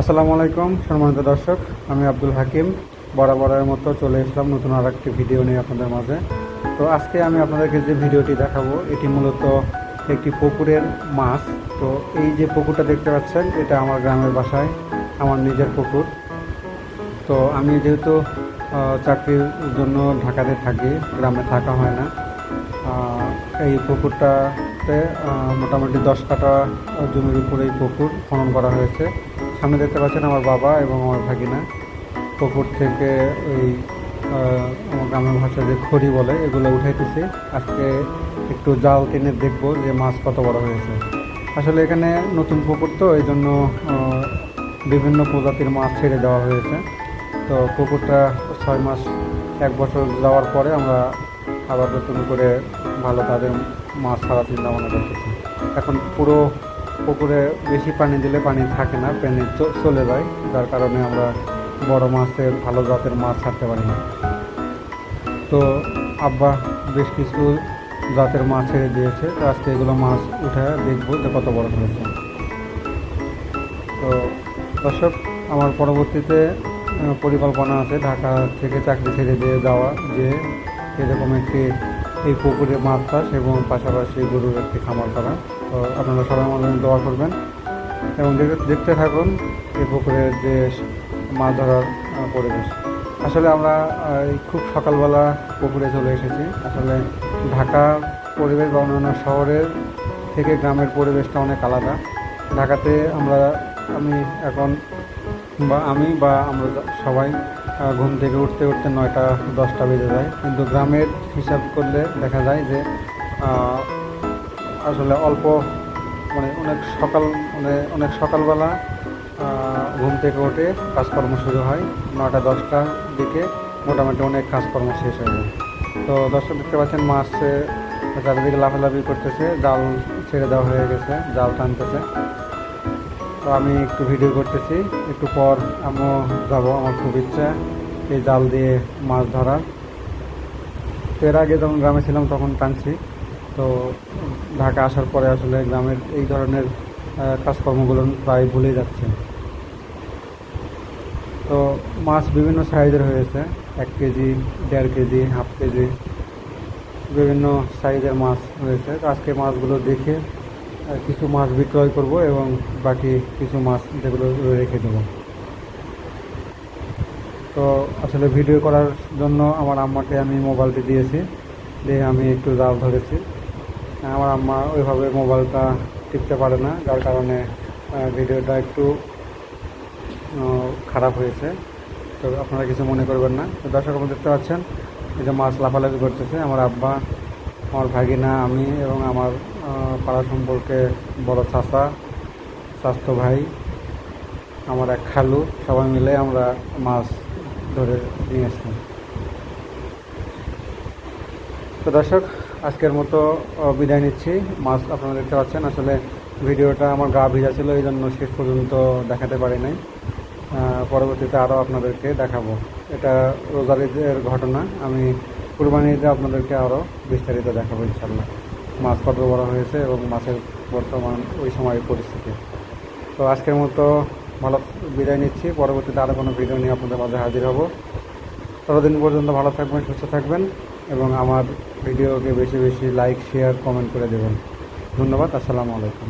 আসসালামু আলাইকুম, সম্মানিত দর্শক, আমি আব্দুল হাকিম। বরাবরের মতো চলে এসলাম নতুন আর একটি ভিডিও নিয়ে আপনাদের মাঝে। তো আজকে আমি আপনাদেরকে যে ভিডিওটি দেখাবো, এটি মূলত একটি পুকুরের মাছ। তো এই যে পুকুরটা দেখতে পাচ্ছেন, এটা আমার গ্রামের বাসায়, আমার নিজের পুকুর। তো আমি যেহেতু চাকরির জন্য ঢাকাতে থাকি, গ্রামে থাকা হয় না এই পুকুরটাতে মোটামুটি দশ কাঠা জমির উপরে এই পুকুর খনন করা হয়েছে। সামনে দেখতে পাচ্ছেন আমার বাবা এবং আমার ভাগিনা। পুকুর থেকে ওই আমার গ্রামের ভাষায় যে খড়ি বলে, এগুলো উঠাইতেছি। আজকে একটু জাল টেনে দেখব যে মাছ কত বড় হয়েছে। আসলে এখানে নতুন পুকুর তো, এই জন্য বিভিন্ন প্রজাতির মাছ ছেড়ে দেওয়া হয়েছে। তো পুকুরটা ছয় মাস, এক বছর যাওয়ার পরে আমরা আবার নতুন করে ভালো তাদের মাছ ছাড়া চিন্তা ভাবনা করতেছি। এখন পুরো পুকুরে বেশি পানি দিলে পানি থাকে না, পানি চলে যায়। যার কারণে আমরা বড় মাছের, ভালো জাতের মাছ ছাড়তে পারি না। তো আব্বা বেশ কিছু জাতের মাছ ছেড়ে দিয়েছে। তো আজকে এগুলো মাছ উঠে দেখব যে কত বড় হয়েছে। তো দর্শক, আমার পরবর্তীতে পরিকল্পনা আছে ঢাকা থেকে চাকরি ছেড়ে দিয়ে যাওয়া, যে এরকম একটি এই পুকুরে মাছ চাষ এবং পাশাপাশি গরুর একটি খামার করা। আপনারা সবাই জন্য দোয়া করবেন। এবং দেখতে- থাকুন এই পুকুরের যে মাছ ধরার পরিবেশ। আসলে আমরা খুব সকালবেলা পুকুরে চলে এসেছি। আসলে ঢাকা পরিবেশ বা অন্যান্য শহরের থেকে গ্রামের পরিবেশটা অনেক আলাদা। ঢাকাতে আমরা, আমি এখন বা আমি বা আমরা সবাই ঘুম থেকে উঠতে উঠতে নয়টা, দশটা বেজে যায়। কিন্তু গ্রামের হিসাব করলে দেখা যায় যে আসলে অল্প মানে অনেক সকাল মানে অনেক সকালবেলা ঘুম থেকে উঠে কাজকর্ম শুরু হয় নটা দশটার দিকে। মোটামুটি অনেক কাজকর্ম শেষ হয়ে যায়। তো দর্শক দেখতে পাচ্ছেন মাছ চারিদিকে লাফালাফি করতেছে জাল ছেড়ে দেওয়া হয়ে গেছে জাল টানতেছে। তো আমি একটু ভিডিও করতেছি, একটু পর আমিও যাব, আমার খুব ইচ্ছা এই জাল দিয়ে মাছ ধরার। এর আগে যখন গ্রামে ছিলাম তখন টানছি। তো ঢাকা আসার পরে আসলে গ্রামের এই ধরনের কাজকর্মগুলো প্রায় ভুলে যাচ্ছে তো মাছ বিভিন্ন সাইজের হয়েছে, এক কেজি, দেড় কেজি, হাফ কেজি, বিভিন্ন সাইজের মাছ হয়েছে। আজকে মাছগুলো দেখে কিছু মাছ বিক্রয় করব এবং বাকি কিছু মাছ যেগুলো রেখে দেবো। তো আসলে ভিডিও করার জন্য আমার আম্মাকে আমি মোবাইলটি দিয়েছি, দিয়ে আমি একটু জাল ধরেছি। আমার আম্মা ওইভাবে মোবাইলটা টিপতে পারে না, যার কারণে ভিডিওটা একটু খারাপ হয়েছে। তো আপনারা কিছু মনে করবেন না। তো দর্শক, আপনারা দেখতে পাচ্ছেন, এই যে মাছ লাফালাফি করতেছে। আমার আব্বা, আমার ভাগিনা, আমি এবং আমার পাড়া সম্পর্কে বড় চাচা স্বাস্থ্য ভাই, আমার এক খালু, সবাই মিলে আমরা মাছ ধরে নিয়ে এসছি। তো দর্শক আজকের মতো বিদায় নিচ্ছি। মাছ আপনারা দেখতে পাচ্ছেন, আসলে ভিডিওটা আমার গা ভিজা ছিল, এই জন্য শেষ পর্যন্ত দেখাতে পারি নাই। পরবর্তীতে আরও আপনাদেরকে দেখাবো। এটা রোজারিদের ঘটনা, আমি কুরবানিতে আপনাদেরকে আরও বিস্তারিত দেখাবো ইনশাল্লাহ মাছ কত বড় হয়েছে এবং মাছের বর্তমান ওই সময়ের পরিস্থিতি। তো আজকের মতো ভালো, বিদায় নিচ্ছি। পরবর্তীতে আরও কোনো ভিডিও নিয়ে আপনাদের মাঝে হাজির হব। ততদিন পর্যন্ত ভালো থাকবেন, সুস্থ থাকবেন। এবং আমার ভিডিওকে বেশি বেশি লাইক শেয়ার কমেন্ট করে দেবেন। ধন্যবাদ আসসালামু আলাইকুম।